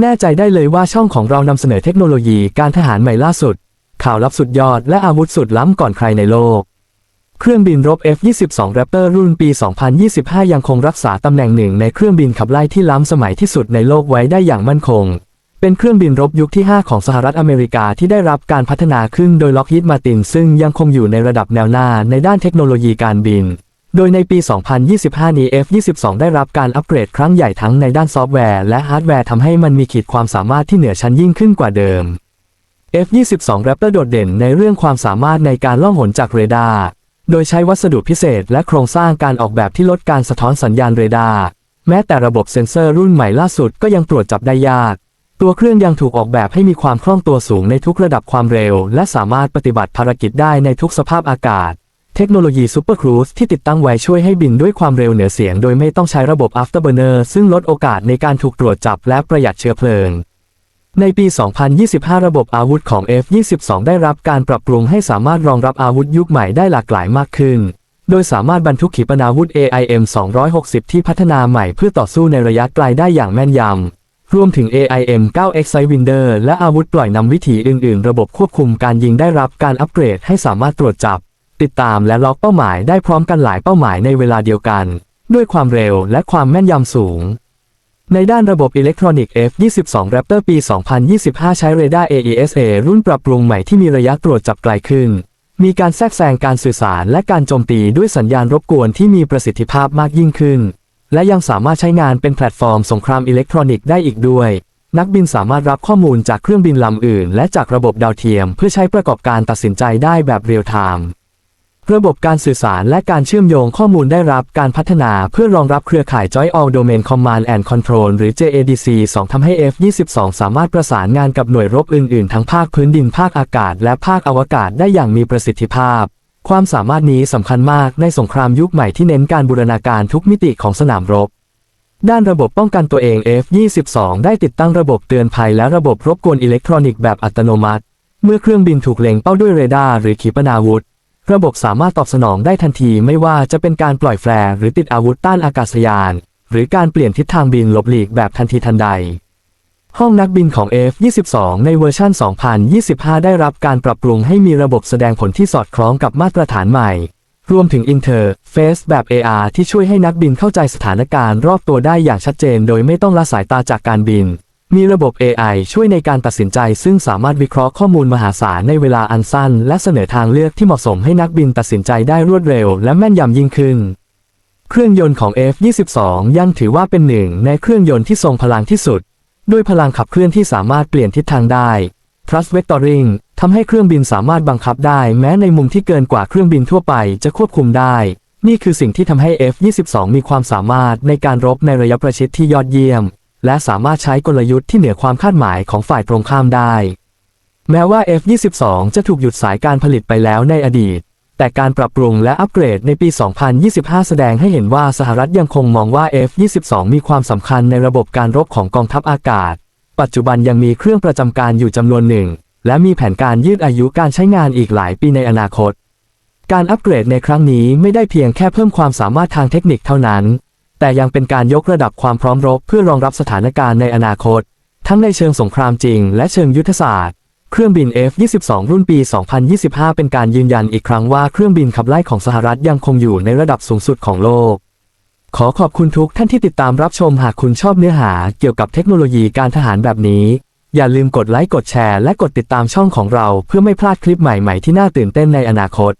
แน่ใจได้เลยว่าช่องของเรานำเสนอเทคโนโลยีการทหารใหม่ล่าสุด ข่าวลับสุดยอดและอาวุธสุดล้ำก่อนใครในโลก เครื่องบินรบ F-22 Raptor รุ่นปี 2025 ยังคงรักษาตำแหน่งหนึ่งในเครื่องบินขับไล่ที่ล้ำสมัยที่สุดในโลกไว้ได้อย่างมั่นคง เป็นเครื่องบินรบยุคที่ 5 ของสหรัฐอเมริกาที่ได้รับการพัฒนาขึ้นโดยล็อกฮีดมาตินซึ่งยังคงอยู่ในระดับแนวหน้าในด้านเทคโนโลยีการบิน โดยในปี 2025 นี้ F-22 ได้รับการอัปเกรดครั้งใหญ่ทั้งในด้านซอฟต์แวร์และฮาร์ดแวร์ทำให้มันมีขีดความสามารถที่เหนือชั้นยิ่งขึ้นกว่าเดิม F-22 Raptor โดดเด่นในเรื่องความสามารถในการล่องหนจากเรดาร์ โดยใช้วัสดุพิเศษและโครงสร้างการออกแบบที่ลดการสะท้อนสัญญาณเรดาร์แม้แต่ระบบเซ็นเซอร์รุ่นใหม่ล่าสุดก็ยังตรวจจับได้ยาก ตัวเครื่องยังถูกออกแบบให้มีความคล่องตัวสูงในทุกระดับความเร็ว และสามารถปฏิบัติภารกิจได้ในทุกสภาพอากาศ เทคโนโลยีซูเปอร์ครูซที่ติดตั้งไว้ช่วยให้บินด้วยความเร็วเหนือเสียง โดยไม่ต้องใช้ระบบ Afterburner ซึ่งลดโอกาสในการถูกตรวจจับและประหยัดเชื้อเพลิง ในปี 2025 ระบบอาวุธของ F-22 ได้รับการปรับปรุงให้สามารถรองรับอาวุธยุคใหม่ได้หลากหลายมากขึ้น โดยสามารถบรรทุกขีปนาวุธ AIM 260 ที่พัฒนาใหม่เพื่อต่อสู้ในระยะไกลได้อย่างแม่นยำ รวมถึง AIM 9X Sidewinder และอาวุธปล่อยนำวิถีอื่น ๆ ระบบควบคุมการยิงได้รับการอัปเกรดให้สามารถตรวจจับ ติดตามและล็อกเป้าหมายได้พร้อมกันหลายเป้าหมายในเวลาเดียวกัน ด้วยความเร็วและความแม่นยำสูง ในด้านระบบอิเล็กทรอนิกส์ F-22 Raptor ปี 2025 ใช้เรดาร์ AESA รุ่นปรับปรุงใหม่ที่มีระยะตรวจจับไกลขึ้น มีการแทรกแซงการสื่อสารและการโจมตีด้วยสัญญาณรบกวนที่มีประสิทธิภาพมากยิ่งขึ้น และยังสามารถใช้งานเป็นแพลตฟอร์มสงครามอิเล็กทรอนิกส์ได้อีกด้วยนักบินสามารถรับข้อมูลจากเครื่องบินลำอื่น และจากระบบดาวเทียม เพื่อใช้ประกอบการตัดสินใจได้แบบเรียลไทม์ ระบบการสื่อสารและการเชื่อมโยงข้อมูลได้รับการพัฒนาเพื่อรองรับเครือข่าย Joint All Domain Command and Control หรือ JADC 2ทำให้ F-22 สามารถประสานงานกับหน่วยรบอื่น ๆ ทั้งภาคพื้นดินภาคอากาศ และภาคอวกาศได้อย่างมีประสิทธิภาพ ความสามารถนี้สำคัญมากในสงครามยุคใหม่ที่เน้นการบูรณาการทุกมิติของสนามรบ ด้านระบบป้องกันตัวเอง F-22 ได้ติดตั้งระบบเตือนภัยและระบบรบกวนอิเล็กทรอนิกส์แบบอัตโนมัติ เมื่อเครื่องบินถูกเล็งเป้าด้วยเรดาร์หรือขีปนาวุธ ระบบสามารถตอบสนองได้ทันทีไม่ว่าจะเป็นการปล่อยแฟร์หรือติดอาวุธต้านอากาศยาน หรือการเปลี่ยนทิศทางบินหลบหลีกแบบทันทีทันใด ห้องนักบินของ F-22 ในเวอร์ชัน 2025 ได้รับการปรับปรุงให้มีระบบแสดงผลที่สอดคล้องกับมาตรฐานใหม่ รวมถึง Interface แบบ AR ที่ช่วยให้นักบินเข้าใจสถานการณ์รอบตัวได้อย่างชัดเจน โดยไม่ต้องละสายตาจากการบิน มีระบบ AI ช่วยในการตัดสินใจ ซึ่งสามารถวิเคราะห์ข้อมูลมหาศาลในเวลาอันสั้น และเสนอทางเลือกที่เหมาะสมให้นักบินตัดสินใจได้รวดเร็ว และแม่นยำยิ่งขึ้น เครื่องยนต์ของ F-22 ยังถือว่าเป็นหนึ่งในเครื่องยนต์ที่ทรงพลังที่สุด ด้วยพลังขับเคลื่อนที่สามารถเปลี่ยนทิศทางได้ Thrust Vectoring ทำให้เครื่องบินสามารถบังคับได้ แม้ในมุมที่เกินกว่าเครื่องบินทั่วไปจะควบคุมได้ นี่คือสิ่งที่ทำให้ F-22 มีความสามารถในการรบในระยะประชิดที่ยอดเยี่ยม และสามารถใช้กลยุทธ์ที่เหนือความคาดหมายของฝ่ายตรงข้ามได้ แม้ว่า F-22 จะถูกหยุดสายการผลิตไปแล้วในอดีต แต่การปรับปรุงและอัปเกรดในปี 2025 แสดงให้เห็นว่าสหรัฐยังคงมองว่า F-22 มีความสำคัญในระบบการรบของกองทัพอากาศ ปัจจุบันยังมีเครื่องประจำการอยู่จำนวนหนึ่ง และมีแผนการยืดอายุการใช้งานอีกหลายปีในอนาคตการอัปเกรดในครั้งนี้ไม่ได้เพียงแค่เพิ่มความสามารถทางเทคนิคเท่านั้น แต่ยังเป็นการยกระดับความพร้อมรบเพื่อรองรับสถานการณ์ในอนาคต ทั้งในเชิงสงครามจริงและเชิงยุทธศาสตร์ เครื่องบิน F-22 รุ่นปี 2025 เป็นการยืนยันอีกครั้งว่าเครื่องบินขับไล่ของสหรัฐยังคงอยู่ในระดับสูงสุดของโลก ขอขอบคุณทุกท่านที่ติดตามรับชมหากคุณชอบเนื้อหาเกี่ยวกับเทคโนโลยีการทหารแบบนี้ อย่าลืมกดไลค์กดแชร์และกดติดตามช่องของเรา เพื่อไม่พลาดคลิปใหม่ๆที่น่าตื่นเต้นในอนาคต